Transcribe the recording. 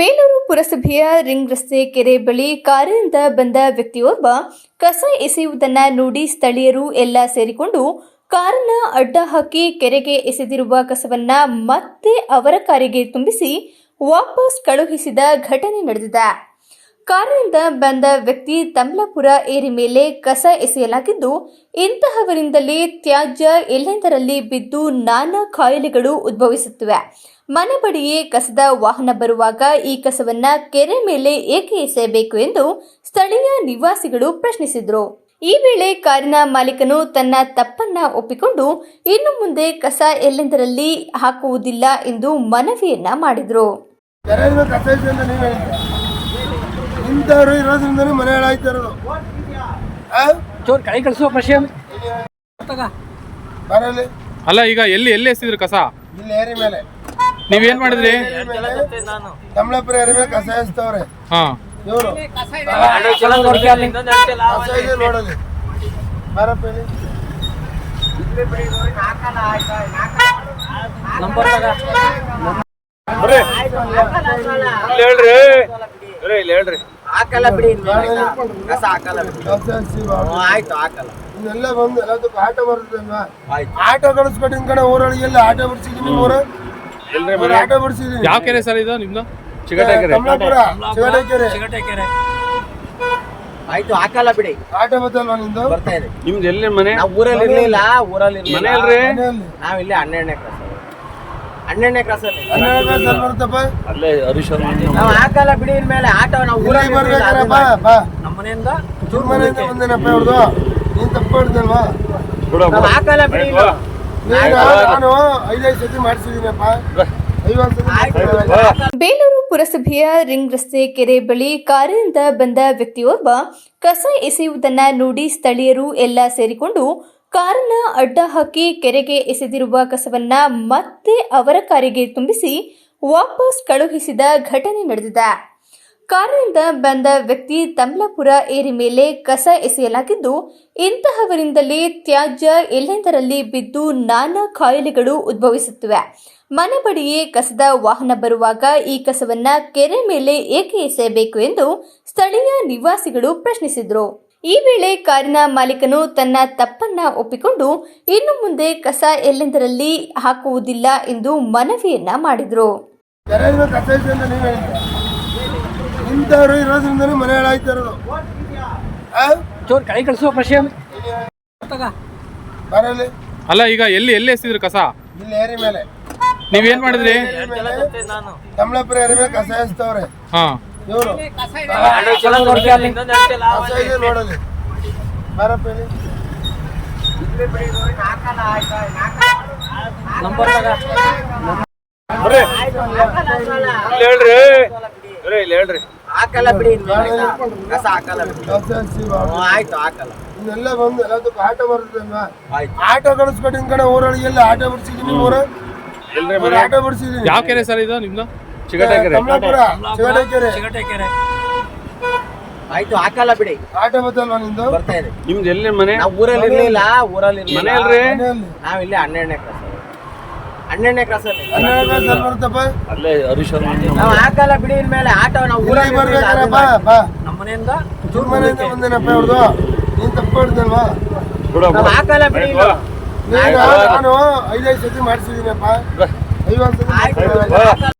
ಪುರಸಭೆಯ ರಿಂಗ್ ರಸ್ತೆ ಕೆರೆ ಬಳಿ ಕಾರಿನಿಂದ ಬಂದ ವ್ಯಕ್ತಿಯೊಬ್ಬ ಕಸ ಎಸೆಯುವುದನ್ನ ನೋಡಿ ಸ್ಥಳೀಯರು ಎಲ್ಲ ಸೇರಿಕೊಂಡು ಕಾರನ್ನ ಅಡ್ಡ ಹಾಕಿ ಕೆರೆಗೆ ಎಸೆದಿರುವ ಕಸವನ್ನ ಮತ್ತೆ ಅವರ ಕಾರಿಗೆ ತುಂಬಿಸಿ ವಾಪಸ್ ಕಳುಹಿಸಿದ ಘಟನೆ ನಡೆದಿದೆ. ಕಾರಿನಿಂದ ಬಂದ ವ್ಯಕ್ತಿ ತಮ್ಲಾಪುರ ಏರಿ ಮೇಲೆ ಕಸ ಎಸೆಯಲಾಗಿದ್ದು, ಇಂತಹವರಿಂದಲೇ ತ್ಯಾಜ್ಯ ಎಲ್ಲೆಂದರಲ್ಲಿ ಬಿದ್ದು ನಾನಾ ಕಾಯಿಲೆಗಳು ಉದ್ಭವಿಸುತ್ತಿವೆ. ಮನೆ ಬಳಿಯೇ ಕಸದ ವಾಹನ ಬರುವಾಗ ಈ ಕಸವನ್ನ ಕೆರೆ ಮೇಲೆ ಏಕೆ ಎಸೆಯಬೇಕು ಎಂದು ಸ್ಥಳೀಯ ನಿವಾಸಿಗಳು ಪ್ರಶ್ನಿಸಿದರು. ಈ ವೇಳೆ ಕಾರಿನ ಮಾಲೀಕನು ತನ್ನ ತಪ್ಪನ್ನ ಒಪ್ಪಿಕೊಂಡು ಇನ್ನು ಮುಂದೆ ಕಸ ಎಲ್ಲೆಂದರಲ್ಲಿ ಹಾಕುವುದಿಲ್ಲ ಎಂದು ಮನವಿಯನ್ನ ಮಾಡಿದ್ರು. ಅಲ್ಲ ಈಗ ಎಲ್ಲಿ ಎಲ್ಲಿ ಎಸಿದ್ರು ಕಸ? ಇಲ್ಲಿ ಏರಿ ಮೇಲೆ. ನೀವೇನ್ ಮಾಡಿದ್ರಿ? ಕಮಲಾಪುರ ಏರಿ ಮೇಲೆ ಕಸ ಎಸ್ತವ್ರೆ ಹಾ. ಇವರು. ಕಸ ಇದೆ ನೋಡಲಿ ಬರಪ್ಪ ಇಲ್ಲಿ. ನಂಬರ್ ತಗ ಹೇಳ್ರಿ. ಇಲ್ಲಿ ಹೇಳ್ರಿ. ಹಾಕಲ್ಲ ಬಿಡಿ ಆಯ್ತಾ? ಕಸ ಹಾಕಲ್ಲ ಆಯ್ತು ಇನ್ನೆಲ್ಲ ಬಂದು ಎಲ್ಲದಕ್ಕೂ ಆಟೋ ಬರ್ತದಲ್ವಾ ಆಯ್ತು. ಆಟೋ ಕಳಿಸ್ಕೊಟ್ಟು ನಿಮ್ ಕಡೆ ಊರೊಳಗೆ ಎಲ್ಲ? ಆಟೋ ಬಿಡ್ಸಿದೀನಿ ನಿಮ್ಮ ಊರ. ಯಾವ ಕೆರೆ ಸರ್ ಇದು ನಿಮ್ದು? ಚಿಗಟೆಕೆರೆ. ಚಿಗಟಕೆರೆ. ಚಿಗಟೆಕೆರೆ. ಆಯ್ತು ಹಾಕಲ್ಲ ಬಿಡಿ. ಆಟೋ ಬತ್ತಲ್ವಾ ನಿಂದು? ಬರ್ತಾ ಇದೆ. ನಿಮ್ದು ಎಲ್ಲಿ ಮನೆ? ನಾವು ಊರಲ್ಲಿ ಇರ್ಲಿಲ್ಲ ಊರಲ್ಲಿ ಇರ್ಲಿಲ್ಲ ಮನೆ ಅಲ್ರಿ ಮನೆಯಲ್ಲಿ ನಾವ್ ಇಲ್ಲಿ ಹನ್ನೆರಡನೇ ಕ್ರಾಸ್ ಹನ್ನೆರಡನೇ ಕ್ರಾಸ್ ಅಲ್ಲಿ. ಹನ್ನೆರಡನೇ ಕ್ಲಾಸ್ ಅಲ್ಲಿ ಬರುತ್ತಪ್ಪ. ಅಲ್ಲೇ ಹರೀಶ್ ನಾವು ಹಾಕಲ್ಲ ಬಿಡಿ ಇನ್ಮೇಲೆ. ಆಟೋ ನಾವು ಊರಲ್ಲಿ ಬರ್ಬೇಕಾರೆ ಬಾ ಬಾ. ನಮ್ಮ ಮನೆಯಿಂದ ಚೂರ್ ಮನೆಯಿಂದ ಬಂದೇನಪ್ಪ ಇವ್ರದು? ನೀನ್ ತಪ್ಪು ಮಾಡಿದಲ್ವಾ ನಾವು ಹಾಕಲ್ಲ ಬಿಡಿ. ನೀನು ನಾನು ಐದೈದು ಸತಿ ಮಾಡಿಸಿದೀನಪ್ಪ ಐವತ್ತು ಸತಿ ಬೇಲೂರು ಪುರಸಭೆಯ ರಿಂಗ್ ರಸ್ತೆ ಕೆರೆ ಬಳಿ ಕಾರಿನಿಂದ ಬಂದ ವ್ಯಕ್ತಿಯೊಬ್ಬ ಕಸ ಎಸೆಯುವುದನ್ನ ನೋಡಿ ಸ್ಥಳೀಯರು ಎಲ್ಲ ಸೇರಿಕೊಂಡು ಕಾರನ್ನ ಅಡ್ಡ ಹಾಕಿ ಕೆರೆಗೆ ಎಸೆದಿರುವ ಕಸವನ್ನ ಮತ್ತೆ ಅವರ ಕಾರಿಗೆ ತುಂಬಿಸಿ ವಾಪಸ್ ಕಳುಹಿಸಿದ ಘಟನೆ ನಡೆದಿದೆ. ಕಾರಿನಿಂದ ಬಂದ ವ್ಯಕ್ತಿ ತಮ್ಲಾಪುರ ಏರಿ ಮೇಲೆ ಕಸ ಎಸೆಯಲಾಗಿದ್ದು, ಇಂತಹವರಿಂದಲೇ ತ್ಯಾಜ್ಯ ಎಲ್ಲೆಂದರಲ್ಲಿ ಬಿದ್ದು ನಾನಾ ಕಾಯಿಲೆಗಳು ಉದ್ಭವಿಸುತ್ತಿವೆ. ಮನೆ ಬಳಿಯೇ ಕಸದ ವಾಹನ ಬರುವಾಗ ಈ ಕಸವನ್ನ ಕೆರೆ ಮೇಲೆ ಏಕೆ ಎಸೆಯಬೇಕು ಎಂದು ಸ್ಥಳೀಯ ನಿವಾಸಿಗಳು ಪ್ರಶ್ನಿಸಿದರು. ಈ ವೇಳೆ ಕಾರಿನ ಮಾಲೀಕನು ತನ್ನ ತಪ್ಪನ್ನ ಒಪ್ಪಿಕೊಂಡು, ಇನ್ನು ಮುಂದೆ ಕಸ ಎಲ್ಲೆಂದರಲ್ಲಿ ಹಾಕುವುದಿಲ್ಲ ಎಂದು ಮನವಿಯನ್ನ ಮಾಡಿದರು ಕೆರೆಯಿಂದ ಕಸ ಇದೆ ಅಂತ ನೀವು ಹೇಳಿದ್ರೆ ಇಂಥವ್ರು ಇರೋದ್ರಿಂದ ಮನೆ ಹಾಳಾಯ್ತಾ ಇರೋದು ಚೋರ್ ಕೈ ಕಳಿಸುವ ಪ್ರಶ್ನೆ ತಗ ಬರಲಿ ಅಲ್ಲ ಈಗ ಎಲ್ಲಿ ಎಲ್ಲಿ ಎಸ್ತಿದ್ರು ಕಸ ಇಲ್ಲಿ ಏರಿ ಮೇಲೆ ನೀವೇನ್ ಮಾಡಿದ್ರಿ ಕಮಲಾಪುರ ಏರಿ ಮೇಲೆ ಕಸ ಎಸ್ತವ್ರೆ ಹಾ ಇವರು ಕಸ ಇದೆ ನೋಡಲಿ ಬರಪ್ಪ. ನಂಬರ್ ತಗ ಹೇಳ್ರಿ ಇಲ್ಲಿ ಹೇಳ್ರಿ. ಹಾಕಲ್ಲ ಬಿಡಿ ಆಯ್ತಾ? ಕಸ ಹಾಕಲ್ಲ ಬಿಡಿ. ಕಸ ಹ್ಞೂ, ಆಯ್ತು ಹಾಕಲ್ಲ. ಇನ್ನೆಲ್ಲ ಬಂದು ಎಲ್ಲದಕ್ಕೂ ಆಟೋ ಬರ್ತದಲ್ವಾ ಆಯ್ತು. ಆಟೋ ನಿಮ್ ಕಡೆ ಊರೊಳಗೆ ಎಲ್ಲ ಆಟೋ ಬಿಡ್ಸಿದೀನಿ ಊರ ಮನೆ. ಆಟೋ ಬಿಡಿಸಿದೀನಿ. ಯಾವ ಕೆರೆ ಸರ್ ಇದು ನಿಮ್ದು? ಚಿಗಟೆಕೆರೆ. ಕಮಲಾಪುರ ಚಿಗಟಕೆರೆ. ಆಯ್ತು ಹಾಕಲ್ಲ ಬಿಡಿ. ಆಟೋ ಬತ್ತಲ್ವಾ ನಿಂದು ಬರ್ತಾ ಇದೆ. ನಿಮ್ದು ಎಲ್ಲಿ ಮನೆ? ನಾವು ಊರಲ್ಲಿ ಇರ್ಲಿಲ್ಲ ಊರಲ್ಲಿ ಇರ್ಲಿಲ್ಲ ಮನೆ ಅಲ್ರಿ ಮನೆಯಲ್ಲಿ. ನಾವ್ ಇಲ್ಲಿ ಹನ್ನೆರಡನೇ ಕ್ರಾಸ್ ಹನ್ನೆರಡನೇ ಕ್ರಾಸ್ ಅಲ್ಲಿ. ಹನ್ನೆರಡು ಕಾಸು ಎಲ್ಲಿ ಬರುತ್ತಪ್ಪ. ಅಲ್ಲೇ ಹರೀಶ್ ನಾವು ಹಾಕಲ್ಲ ಬಿಡಿ ಇನ್ಮೇಲೆ ಆಟೋ ನಾವು ಊರಿಗೆ. ಬಾ ಬಾ. ನಮ್ಮ ಮನೆಯಿಂದ ಚೂರ್ ಮನೆಯಿಂದ ಬಂದೇನಪ್ಪ ಇವ್ರದು? ನೀನ್ ತಪ್ಪು ಮಾಡಿದಲ್ವಾ ನಾವು ಹಾಕಲ್ಲ ಬಿಡಿ ಇನ್ನು. ನೀನು ನಾನು ಐದೈದು ಸತಿ ಮಾಡಿಸಿದೀನಪ್ಪ. ಐವತ್ತು ಸತಿ ಆಯ್ತು. ಮಾಡ್ಸಿದ್ದೀನಿ.